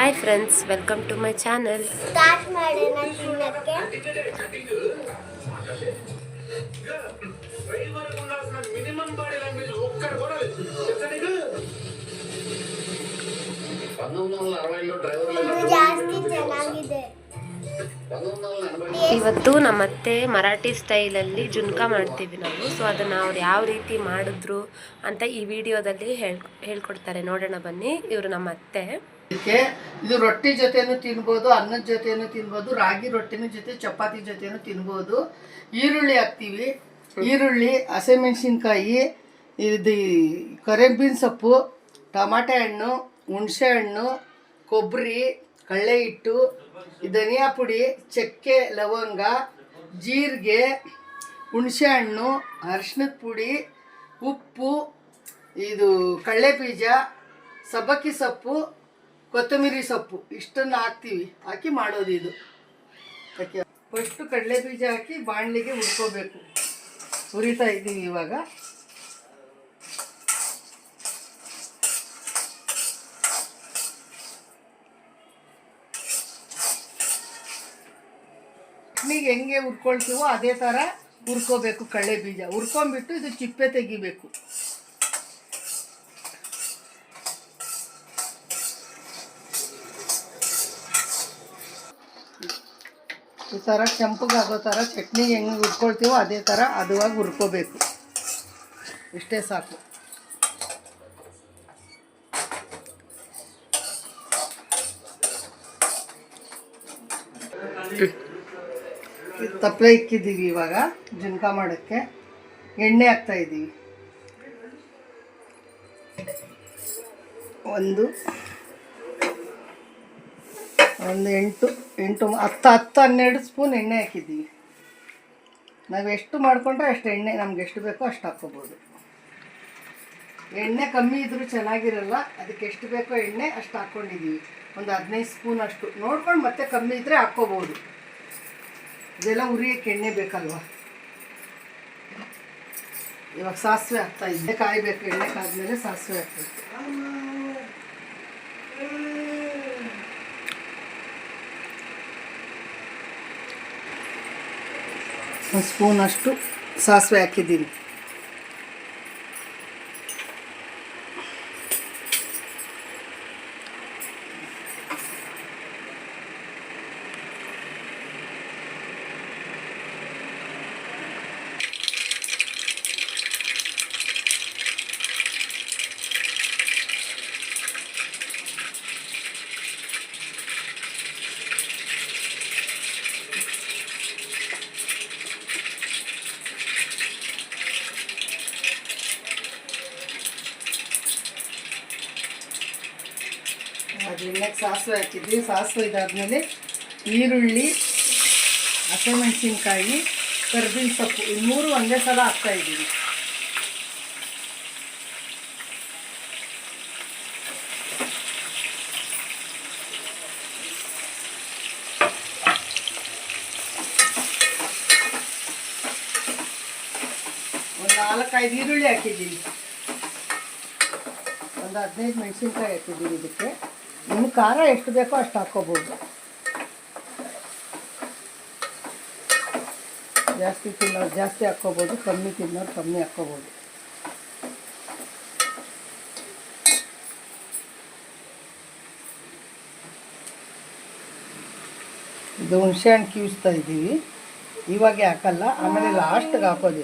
Hi friends welcome to my channel ಇವತ್ತು ನಮ್ಮತ್ತೆ ಮರಾಠಿ ಸ್ಟೈಲಲ್ಲಿ ಜುನ್ಕ ಮಾಡ್ತೀವಿ ನಾವು. ಸೊ ಅದನ್ನು ಅವ್ರು ಯಾವ ರೀತಿ ಮಾಡಿದ್ರು ಅಂತ ಈ ವಿಡಿಯೋದಲ್ಲಿ ಹೇಳ್ ಹೇಳ್ಕೊಡ್ತಾರೆ. ನೋಡೋಣ ಬನ್ನಿ. ಇವರು ನಮ್ಮ ಅತ್ತೆ ಇದಕ್ಕೆ ಇದು ರೊಟ್ಟಿ ಜೊತೆನೂ ತಿನ್ಬೋದು, ಅನ್ನದ ಜೊತೆನೂ ತಿನ್ಬೋದು, ರಾಗಿ ರೊಟ್ಟಿನ ಜೊತೆ, ಚಪಾತಿ ಜೊತೆನೂ ತಿನ್ಬೋದು. ಈರುಳ್ಳಿ ಹಾಕ್ತೀವಿ. ಈರುಳ್ಳಿ, ಹಸಿಮೆಣಸಿನ್ಕಾಯಿ, ಇದು ಕರಿಬೇವಿನ ಸೊಪ್ಪು, ಟಮಾಟೆ ಹಣ್ಣು, ಹುಣಸೆ ಹಣ್ಣು, ಕೊಬ್ಬರಿ ಕಳ್ಳೆ ಹಿಟ್ಟು ಧನಿಯಾ ಪುಡಿ, ಚಕ್ಕೆ, ಲವಂಗ, ಜೀರಿಗೆ, ಹುಣಸೆ ಹಣ್ಣು ಅರಿಶಿನದ ಪುಡಿ, ಉಪ್ಪು, ಇದು ಕಡಲೆ ಬೀಜ, ಸಬ್ಬಕ್ಕಿ ಸೊಪ್ಪು ಕೊತ್ತಂಬರಿ ಸೊಪ್ಪು, ಇಷ್ಟನ್ನು ಹಾಕ್ತೀವಿ. ಹಾಕಿ ಮಾಡೋದು ಇದು. ಫಸ್ಟು ಕಡಲೆ ಬೀಜ ಹಾಕಿ ಬಾಣಲಿಗೆ ಹುರ್ಕೋಬೇಕು. ಹುರಿತಾ ಇದ್ದೀವಿ ಇವಾಗ. ಚಟ್ನಿಗೆ ಹೆಂಗೆ ಹುರ್ಕೊಳ್ತೀವೋ ಅದೇ ಥರ ಹುರ್ಕೋಬೇಕು ಕಡಲೆ ಬೀಜ ಹುರ್ಕೊಂಬಿಟ್ಟು ಇದು ಚಿಪ್ಪೆ ತೆಗಿಬೇಕು. ಈ ಥರ ಕೆಂಪಗಾಗೋ ಥರ ಚಟ್ನಿ ಹೆಂಗೆ ಹುರ್ಕೊಳ್ತೀವೋ ಅದೇ ಥರ ಅದುವಾಗಿ ಹುರ್ಕೋಬೇಕು. ಇಷ್ಟೇ ಸಾಕು. ತಪ್ಪಲೆ ಇಕ್ಕಿದ್ದೀವಿ ಇವಾಗ ಜುನ್ಕ ಮಾಡೋಕ್ಕೆ. ಎಣ್ಣೆ ಹಾಕ್ತಾ ಇದ್ದೀವಿ ಒಂದು. ಒಂದು ಎಂಟು ಎಂಟು, ಹತ್ತು ಹತ್ತು ಹನ್ನೆರಡು ಸ್ಪೂನ್ ಎಣ್ಣೆ ಹಾಕಿದ್ದೀವಿ. ನಾವು ಎಷ್ಟು ಮಾಡಿಕೊಂಡ್ರೆ ಅಷ್ಟು ಎಣ್ಣೆ ನಮ್ಗೆ ಎಷ್ಟು ಬೇಕೋ ಅಷ್ಟು ಹಾಕ್ಕೋಬೋದು. ಎಣ್ಣೆ ಕಮ್ಮಿ ಇದ್ದರೂ ಚೆನ್ನಾಗಿರಲ್ಲ, ಅದಕ್ಕೆ ಎಷ್ಟು ಬೇಕೋ ಎಣ್ಣೆ ಅಷ್ಟು ಹಾಕ್ಕೊಂಡಿದ್ದೀವಿ. ಒಂದು ಹದಿನೈದು ಸ್ಪೂನ್ ಅಷ್ಟು. ನೋಡ್ಕೊಂಡು ಮತ್ತೆ ಕಮ್ಮಿ ಇದ್ದರೆ ಹಾಕ್ಕೋಬೋದು. ಇದೆಲ್ಲ ಉರಿಯೋಕ್ಕೆ ಎಣ್ಣೆ ಬೇಕಲ್ವಾ? ಇವಾಗ ಸಾಸಿವೆ ಹಾಕ್ತಾ ಇದ್ದೆ ಕಾಯಬೇಕು, ಎಣ್ಣೆ ಕಾದ್ಮೇಲೆ ಸಾಸಿವೆ ಹಾಕ್ಬೇಕು. ಒಂದು ಸ್ಪೂನ್ ಅಷ್ಟು ಸಾಸಿವೆ ಹಾಕಿದ್ದೀನಿ ಅದು ಎಣ್ಣೆಗೆ ಸಾಸಿವೆ ಹಾಕಿದ್ವಿ. ಸಾಸಿವೆ ಇದಾದಮೇಲೆ ಈರುಳ್ಳಿ ಹಸಿಮೆಣಸಿನ್ಕಾಯಿ ಕರ್ಬೇವಿನ ಸೊಪ್ಪು. ಈ ಮೂರು ಒಂದೇ ಸಲ ಹಾಕ್ತಾ ಇದ್ದೀವಿ. ಒಂದು ನಾಲ್ಕೈದು ಈರುಳ್ಳಿ ಹಾಕಿದ್ದೀವಿ ಒಂದು ಹದಿನೈದು ಮೆಣಸಿನ್ಕಾಯಿ ಹಾಕಿದ್ದೀವಿ ಇದಕ್ಕೆ. ಇನ್ನು ಖಾರ ಎಷ್ಟು ಬೇಕೋ ಅಷ್ಟು ಹಾಕ್ಕೋಬೋದು. ಜಾಸ್ತಿ ತಿನ್ನೋರು ಜಾಸ್ತಿ ಹಾಕ್ಕೋಬೋದು, ಕಮ್ಮಿ ತಿನ್ನೋರು ಕಮ್ಮಿ ಹಾಕ್ಕೋಬೋದು. ಇದು ಹುಣಸೆ ಹಣ್ಣು ಕಿವಿಸ್ತಾ ಇದ್ದೀವಿ. ಇವಾಗೆ ಹಾಕಲ್ಲ, ಆಮೇಲೆ ಲಾಸ್ಟ್ಗೆ ಹಾಕೋದು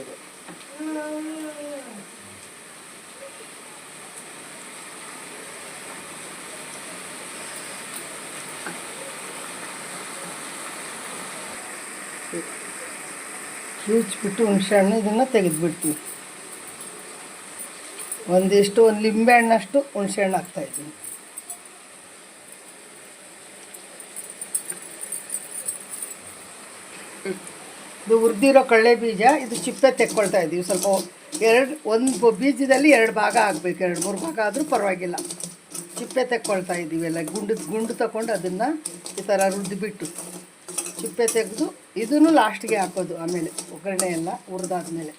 ಕಿವುಚ್ಬಿಟ್ಟು ಹುಣಸೆ ಹಣ್ಣು ಇದನ್ನು ತೆಗೆದುಬಿಡ್ತೀವಿ. ಒಂದಿಷ್ಟು, ಒಂದು ಲಿಂಬೆ ಹಣ್ಣಷ್ಟು ಹುಣಸೆ ಹಣ್ಣು ಹಾಕ್ತಾಯಿದ್ದೀನಿ ಇದು ಹುರಿದಿರೋ ಕಳ್ಳೆ ಬೀಜ, ಇದು ಚಿಪ್ಪೆ ತೆಕ್ಕೊಳ್ತಾ ಇದ್ದೀವಿ. ಸ್ವಲ್ಪ ಎರಡು, ಒಂದು ಬೀಜದಲ್ಲಿ ಎರಡು ಭಾಗ ಆಗಬೇಕು. ಎರಡು, ಮೂರು ಭಾಗ ಆದರೂ ಪರವಾಗಿಲ್ಲ. ಚಿಪ್ಪೆ ತೆಕ್ಕೊಳ್ತಾ ಇದ್ದೀವಿ ಎಲ್ಲ. ಗುಂಡು ಗುಂಡು ತಗೊಂಡು ಅದನ್ನು ಈ ಥರ ರುದ್ದಿಬಿಟ್ಟು ಚಿಪ್ಪೆ ತೆಗೆದು ಇದನ್ನು ಲಾಸ್ಟ್ಗೆ ಹಾಕೋದು ಆಮೇಲೆ ಒಗ್ಗರಣೆ ಎಲ್ಲ ಹುರಿದಾದ್ಮೇಲೆ.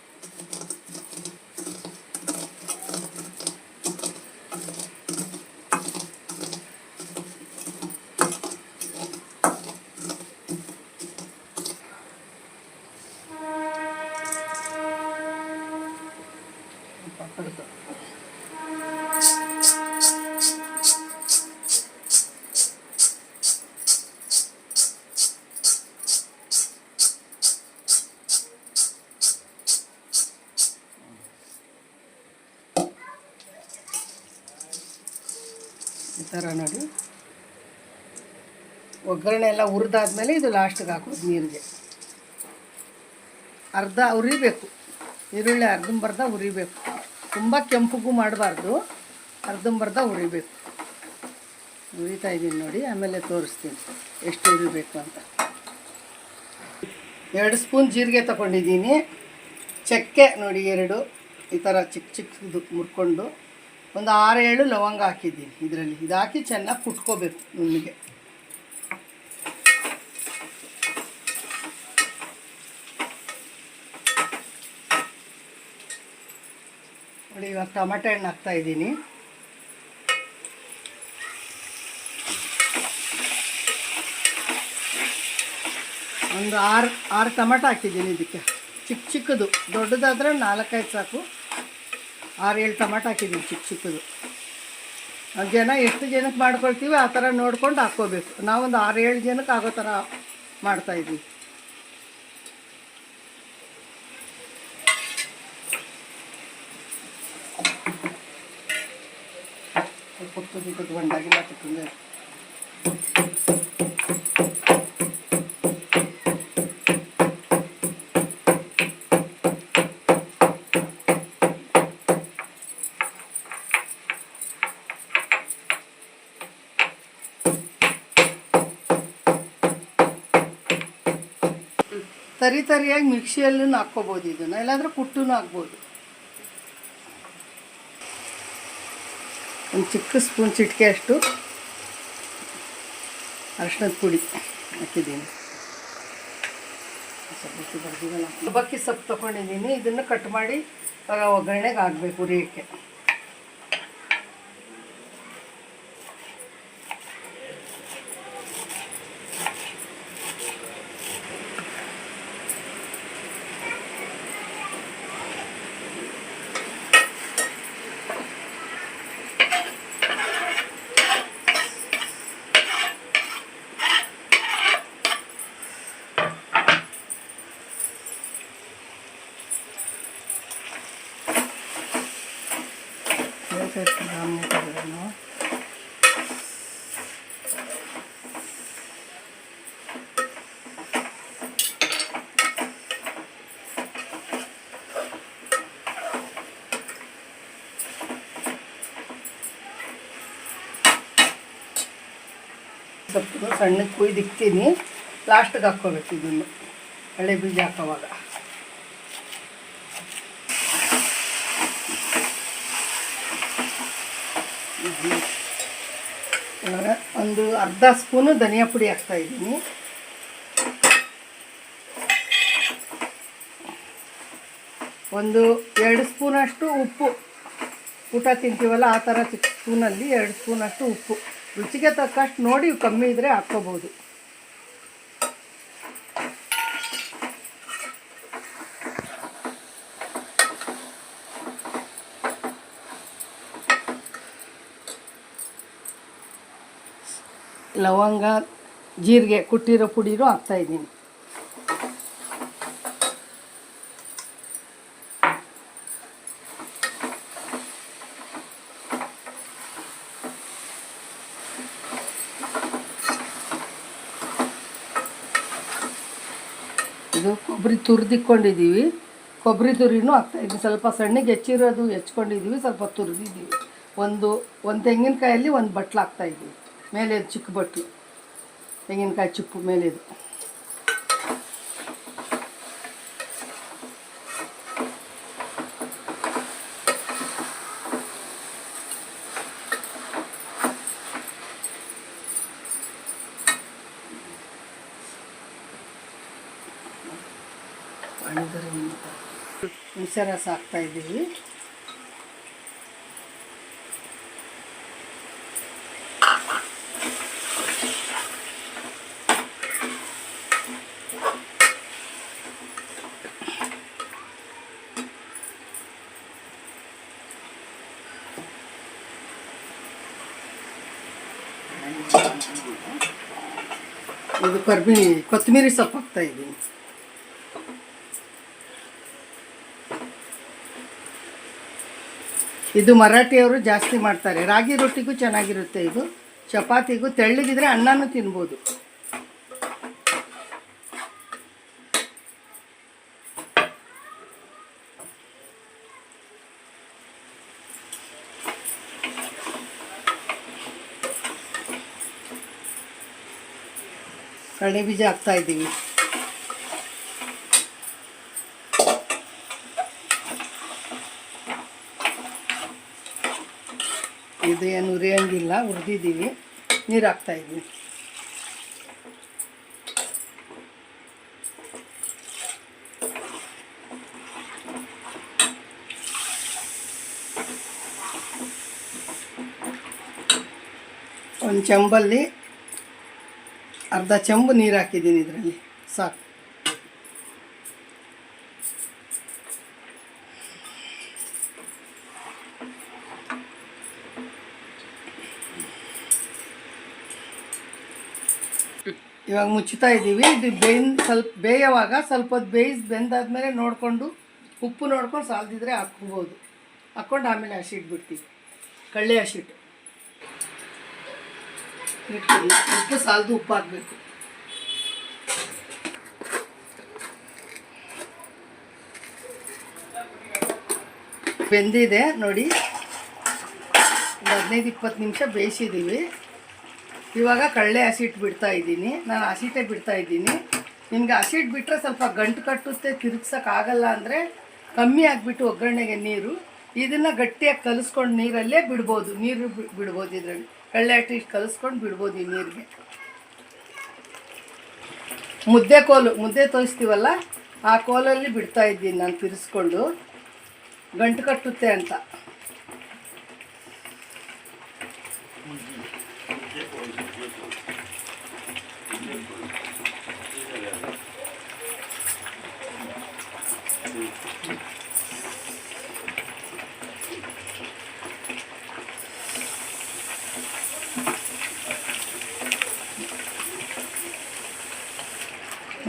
ಒಗ್ಗರಣೆ ಎಲ್ಲ ಹುರಿದಾದ್ಮೇಲೆ ಇದು ಲಾಸ್ಟಿಗೆ ಹಾಕೋದು ನೀರಿಗೆ. ಅರ್ಧ ಉರಿಬೇಕು ಈರುಳ್ಳಿ ಅರ್ಧಂಬರ್ಧ ಉರಿಬೇಕು ತುಂಬ ಕೆಂಪಗೂ ಮಾಡಬಾರ್ದು. ಅರ್ಧಂಬರ್ಧ ಉರಿಬೇಕು ಉರಿತಾ ಇದ್ದೀನಿ ನೋಡಿ, ಆಮೇಲೆ ತೋರಿಸ್ತೀನಿ ಎಷ್ಟು ಉರಿಬೇಕು ಅಂತ. ಎರಡು ಸ್ಪೂನ್ ಜೀರಿಗೆ ತಗೊಂಡಿದ್ದೀನಿ. ಚಕ್ಕೆ ನೋಡಿ ಎರಡು, ಈ ಥರ ಚಿಕ್ಕ ಚಿಕ್ಕದು ಮುರ್ಕೊಂಡು. ಒಂದು ಆರು ಏಳು ಲವಂಗ ಹಾಕಿದ್ದೀನಿ ಇದರಲ್ಲಿ. ಇದಾಕಿ ಚೆನ್ನಾಗಿ ಕುಟ್ಕೋಬೇಕು ನುಣ್ಣಿಗೆ. ಇವಾಗ ಟೊಮೆಟೊ ಹಣ್ಣು ಹಾಕ್ತಾ ಇದ್ದೀನಿ. ಒಂದು ಆರು ಆರು ಟೊಮೆಟೊ ಹಾಕಿದ್ದೀನಿ ಇದಕ್ಕೆ. ಚಿಕ್ಕ ಚಿಕ್ಕದು, ದೊಡ್ಡದಾದ್ರೆ ನಾಲ್ಕೈದು ಸಾಕು. ಆರು, ಏಳು ಟೊಮೆಟೊ ಹಾಕಿದ್ದೀನಿ ಚಿಕ್ಕ ಚಿಕ್ಕದು. ಜನ ಎಷ್ಟು ಜನಕ್ಕೆ ಮಾಡ್ಕೊಳ್ತೀವಿ ಆ ಥರ ನೋಡ್ಕೊಂಡು ಹಾಕ್ಕೋಬೇಕು. ನಾವೊಂದು ಆರು, ಏಳು ಜನಕ್ಕೆ ಆಗೋ ಥರ ಮಾಡ್ತಾಯಿದ್ವಿ ಕೊಟ್ಟು ಕುತ್ಕೊಂಡಾಗಿಲ್ಲ ಕುತ್ಕೊಂಡೆ ತರಿ ತರಿಯಾಗಿ ಮಿಕ್ಸಿಯಲ್ಲೂ ಹಾಕ್ಕೋಬೋದು ಇದನ್ನು ಇಲ್ಲಾಂದ್ರೆ ಕುಟ್ಟೂ ಹಾಕ್ಬೋದು. ಒಂದು ಚಿಕ್ಕ ಸ್ಪೂನ್ ಚಿಟಿಕೆ ಅಷ್ಟು ಅರಿಶಿನದ ಪುಡಿ ಹಾಕಿದ್ದೀನಿ. ಸಬ್ಬಕ್ಕಿ ಸೊಪ್ಪು ತೊಗೊಂಡಿದ್ದೀನಿ. ಇದನ್ನು ಕಟ್ ಮಾಡಿ ಒಗ್ಗರಣೆಗೆ ಹಾಕ್ಬೇಕು ಉರಿಯೋಕ್ಕೆ ನಾವು ಸ್ವಲ್ಪ ಸಣ್ಣಕ್ಕೆ ಕುಯ್ದಿಕ್ತೀನಿ ಲಾಸ್ಟಿಗೆ ಹಾಕ್ಕೋಬೇಕು ಇದನ್ನು. ಹಳೆ ಬೀಜ ಹಾಕೋವಾಗ. ಒಂದು ಅರ್ಧ ಸ್ಪೂನು ಧನಿಯಾ ಪುಡಿ ಹಾಕ್ತಾ ಇದ್ದೀನಿ. ಒಂದು ಎರಡು ಸ್ಪೂನಷ್ಟು ಉಪ್ಪು. ಊಟ ತಿಂತೀವಲ್ಲ, ಆ ಥರ ಚಿಕ್ಕ ಸ್ಪೂನಲ್ಲಿ ಎರಡು ಸ್ಪೂನಷ್ಟು ಉಪ್ಪು. ರುಚಿಗೆ ತಕ್ಕಷ್ಟು ನೋಡಿ ಕಮ್ಮಿ ಇದ್ದರೆ ಹಾಕ್ಕೋಬೋದು. ಲವಂಗ ಜೀರಿಗೆ ಕುಟ್ಟಿರೋ ಪುಡಿನೂ ಹಾಕ್ತಾಯಿದ್ದೀನಿ ಇದು ಕೊಬ್ಬರಿ ತುರಿದಿಕ್ಕೊಂಡಿದ್ದೀವಿ ಕೊಬ್ಬರಿ ತುರಿನೂ ಹಾಕ್ತಾಯಿದ್ದೀವಿ ಸ್ವಲ್ಪ ಸಣ್ಣಗೆ ಹೆಚ್ಚಿರೋದು ಹೆಚ್ಕೊಂಡಿದ್ದೀವಿ, ಸ್ವಲ್ಪ ತುರಿದಿದ್ದೀವಿ. ಒಂದು ಒಂದು ತೆಂಗಿನಕಾಯಲ್ಲಿ ಒಂದು ಬಟ್ಲು ಹಾಕ್ತಾಯಿದ್ದೀವಿ ಮೇಲೆ ಚಿಕ್ಕ ಬಟ್ಲು. ತೆಂಗಿನಕಾಯಿ ಚಿಪ್ಪು ಮೇಲೆದು ಹುಣಸೆ ರಸ ಹಾಕ್ತಾ ಇದ್ದೀವಿ. ಇದು ಕರ್ಬಿಣಿ ಕೊತ್ತಂಬರಿ ಸೊಪ್ಪು ಹಾಕ್ತಾ ಇದ್ದೀನಿ ಇದು ಮರಾಠಿಯವರು ಜಾಸ್ತಿ ಮಾಡ್ತಾರೆ. ರಾಗಿ ರೊಟ್ಟಿಗೂ ಚೆನ್ನಾಗಿರುತ್ತೆ ಇದು. ಚಪಾತಿಗೂ ತೆಳ್ಳಗಿದ್ರೆ ಅನ್ನನೂ ತಿನ್ಬೋದು. ಕಡಲೆ ಬೀಜ ಹಾಕ್ತಾ ಇದ್ದೀವಿ. ಇದು ಏನು ಉರಿಯಂಗಿಲ್ಲ ಹುರಿದಿದ್ದೀವಿ ನೀರು ಹಾಕ್ತಾ ಇದ್ದೀವಿ ಒಂದು ಚೆಂಬಲ್ಲಿ ಅರ್ಧ ಚೆಂಬು ನೀರು ಹಾಕಿದ್ದೀನಿ ಇದರಲ್ಲಿ. ಸಾಕು. ಇವಾಗ ಮುಚ್ಚುತ್ತಾ ಇದ್ದೀವಿ. ಇದು ಬೇಯ್ದು ಸ್ವಲ್ಪ ಬೇಯುವಾಗ ಸ್ವಲ್ಪ ಹೊತ್ತು ಬೇಯಿಸಿ ಬೆಂದಾದಮೇಲೆ ನೋಡಿಕೊಂಡು ಉಪ್ಪು ನೋಡ್ಕೊಂಡು ಸಾಲ್ದಿದ್ರೆ ಹಾಕ್ಕೋಬೋದು ಹಾಕ್ಕೊಂಡು ಆಮೇಲೆ ಹಸಿಟ್ಟು ಬಿಡ್ತೀವಿ. ಕಳ್ಳೆ ಹಸಿಟ್ಟು ಉಪ್ಪು ಸಾಲದು ಉಪ್ಪು ಹಾಕಬೇಕು. ಬೆಂದಿದೆ ನೋಡಿ. ಒಂದು ಹದಿನೈದು ಇಪ್ಪತ್ತು ನಿಮಿಷ ಬೇಯಿಸಿದ್ದೀವಿ. ಇವಾಗ ಕಳ್ಳೆ ಹಸಿಟ್ಟು ಬಿಡ್ತಾ ಇದ್ದೀನಿ. ನಾನು ಹಸಿಟೇ ಬಿಡ್ತಾ ಇದ್ದೀನಿ. ನಿಮಗೆ ಹಸಿಟ್ಟು ಬಿಟ್ಟರೆ ಸ್ವಲ್ಪ ಗಂಟು ಕಟ್ಟುತ್ತೆ ತಿರುಗ್ಸೋಕ್ಕಾಗಲ್ಲ ಅಂದರೆ ಕಮ್ಮಿ ಆಗಿಬಿಟ್ಟು ಒಗ್ಗರಣೆಗೆ ನೀರು. ಇದನ್ನು ಗಟ್ಟಿಯಾಗಿ ಕಲಿಸ್ಕೊಂಡು ನೀರಲ್ಲೇ ಬಿಡ್ಬೋದು. ನೀರು ಬಿಡ್ಬೋದು ಇದರಲ್ಲಿ. ಕಳ್ಳೆ ಹಟ್ಟಿಟ್ಟು ಕಲಿಸ್ಕೊಂಡು ಬಿಡ್ಬೋದು ಈ ನೀರಿಗೆ. ಮುದ್ದೆ ಕೋಲು, ಮುದ್ದೆ ತೋರಿಸ್ತೀವಲ್ಲ? ಆ ಕೋಲಲ್ಲಿ ಬಿಡ್ತಾ ಇದ್ದೀನಿ ನಾನು ತಿರ್ಸ್ಕೊಂಡು. ಗಂಟು ಕಟ್ಟುತ್ತೆ ಅಂತ.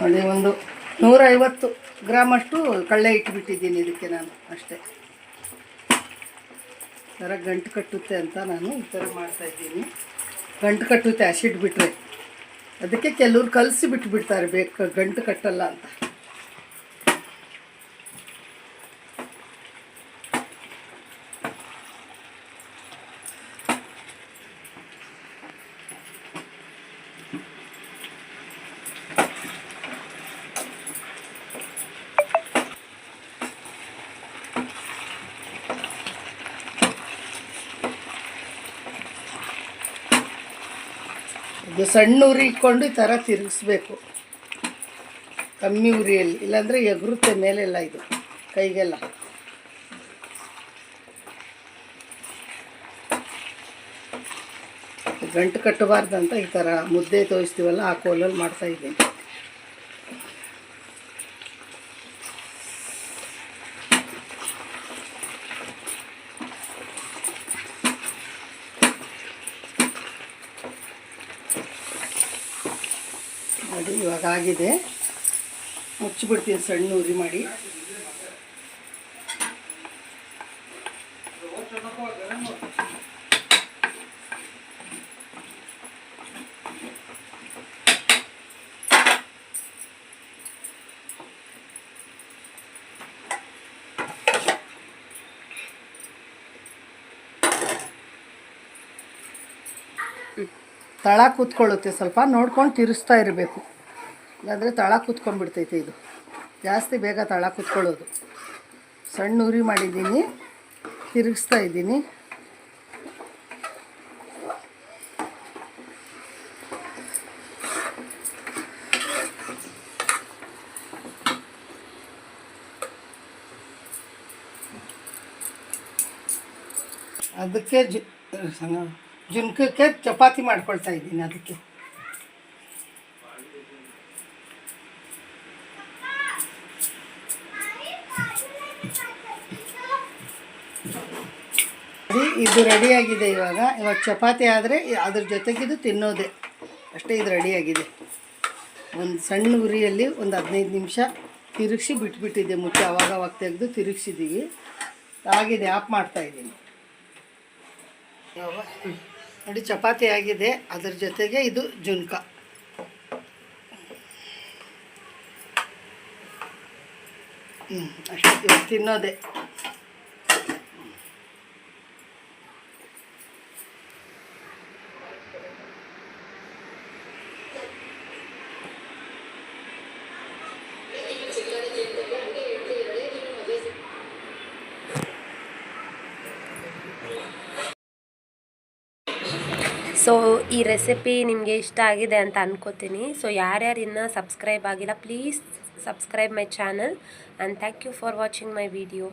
ನೋಡಿ, ಒಂದು ನೂರೈವತ್ತು ಗ್ರಾಮಷ್ಟು ಕಳ್ಳೆ ಇಟ್ಬಿಟ್ಟಿದ್ದೀನಿ ಇದಕ್ಕೆ ನಾನು ಅಷ್ಟೇ. ಥರ ಗಂಟು ಕಟ್ಟುತ್ತೆ ಅಂತ ನಾನು ಈ ಥರ ಮಾಡ್ತಾಯಿದ್ದೀನಿ ಗಂಟು ಕಟ್ಟುತ್ತೆ ಆಸಿಡ್ ಬಿಟ್ಟರೆ ಅದಕ್ಕೆ ಕೆಲವ್ರು ಕಲಸಿ ಬಿಟ್ಬಿಡ್ತಾರೆ, ಬೇಕು ಗಂಟು ಕಟ್ಟಲ್ಲ ಅಂತ. ಇದು ಸಣ್ಣ ಉರಿ ಇಟ್ಕೊಂಡು ಈ ಥರ ತಿರುಗಿಸ್ಬೇಕು. ಕಮ್ಮಿ ಉರಿಯಲ್ಲಿ, ಇಲ್ಲಾಂದರೆ ಎಗರುತ್ತೆ ಮೇಲೆಲ್ಲ ಇದು, ಕೈಗೆಲ್ಲ. ಗಂಟು ಕಟ್ಟಬಾರ್ದಂತ ಈ ಥರ ಮುದ್ದೆ ತೋರಿಸ್ತೀವಲ್ಲ ಆ ಕೋಲಲ್ಲಿ ಮಾಡ್ತಾ ಇದ್ದೀನಿ ನೋಡಿ ಇವಾಗ ಆಗಿದೆ. ಮುಚ್ಚಿಬಿಡ್ತೀನಿ ಸಣ್ಣ ಉರಿ ಮಾಡಿ. ತಳ ಕೂತ್ಕೊಳ್ಳುತ್ತೆ ಸ್ವಲ್ಪ ನೋಡ್ಕೊಂಡು ತಿರುಸ್ತಾ ಇರಬೇಕು. ಇಲ್ಲಾಂದರೆ ತಳ ಕೂತ್ಕೊಂಡ್ಬಿಡ್ತೈತೆ ಇದು. ಜಾಸ್ತಿ ಬೇಗ ತಳ ಕೂತ್ಕೊಳ್ಳೋದು. ಸಣ್ಣ ಉರಿ ಮಾಡಿದ್ದೀನಿ, ತಿರುಗಿಸ್ತಾ ಇದ್ದೀನಿ. ಅದಕ್ಕೆ ಜು ಜುನ್ಕಕ್ಕೆ ಚಪಾತಿ ಮಾಡ್ಕೊಳ್ತಾ ಇದ್ದೀನಿ ಅದಕ್ಕೆ. ಇದು ರೆಡಿಯಾಗಿದೆ ಇವಾಗ. ಇವಾಗ ಚಪಾತಿ ಆದರೆ ಅದ್ರ ಜೊತೆಗಿದು ತಿನ್ನೋದೆ. ಅಷ್ಟೇ ಇದು ರೆಡಿಯಾಗಿದೆ. ಒಂದು ಸಣ್ಣ ಉರಿಯಲ್ಲಿ ಒಂದು ಹದಿನೈದು ನಿಮಿಷ ತಿರುಗಿಸಿ ಬಿಟ್ಬಿಟ್ಟಿದ್ದೆ ಮುಚ್ಚೆ. ಅವಾಗ ಅವಾಗ ತೆಗೆದು ತಿರುಗಿಸಿದ್ದೀವಿ ಆಗಿದೆ ಆಫ್ ಮಾಡ್ತಾ ಇದ್ದೀನಿ. ನೋಡಿ, ಚಪಾತಿ ಆಗಿದೆ. ಅದ್ರ ಜೊತೆಗೆ ಇದು ಜುನ್ಕ. ಹ್ಞೂ ಅಷ್ಟೇ. ತಿನ್ನೋದೆ. ಸೊ ಈ ರೆಸಿಪಿ ನಿಮಗೆ ಇಷ್ಟ ಆಗಿದೆ ಅಂತ ಅನ್ಕೋತೀನಿ. ಸೊ ಯಾರ್ಯಾರು ಇನ್ನೂ ಸಬ್ಸ್ಕ್ರೈಬ್ ಆಗಿಲ್ಲ please subscribe my channel and thank you for watching my video